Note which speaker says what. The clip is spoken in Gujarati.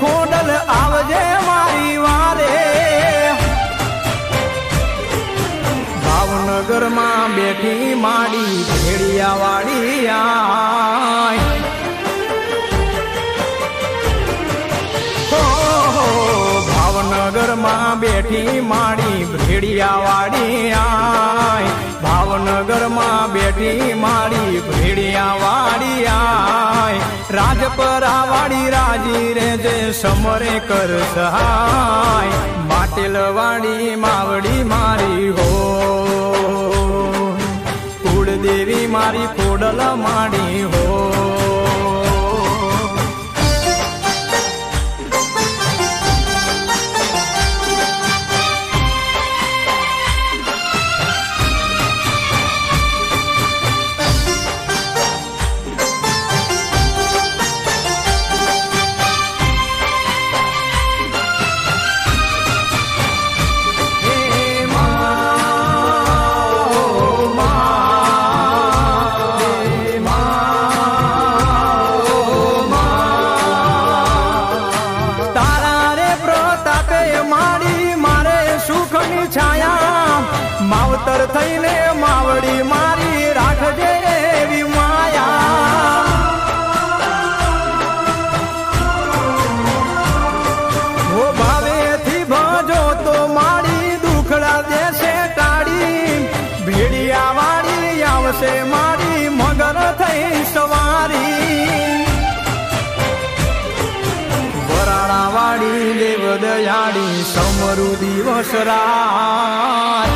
Speaker 1: ખોડલ આવજે મારી વારે. ભાવનગરમાં બેઠી માડી ભેડિયા વાળી આય. હો, ભાવનગરમાં બેઠી માડી ભેડિયા વાળી આય. ભાવનગરમાં બેઠી માડી ભેડિયા વાળી આય. રાજપરા વાળી રાજી રે જે સમરે કર સહાય. માટેલ વાળી માવડી મારી હો. કુળદેવી મારી કોડલ માડી હે. છાયા માવતર થઈને માવડી મારી રાખજે એવી માયા. ઓ ભાવેથી ભજો તો મારી દુખડા દેશે વાળી આવશે મારી મગર થઈ સવારી. વરાળા વાળી દયાળી સમરુ દિવસ રાત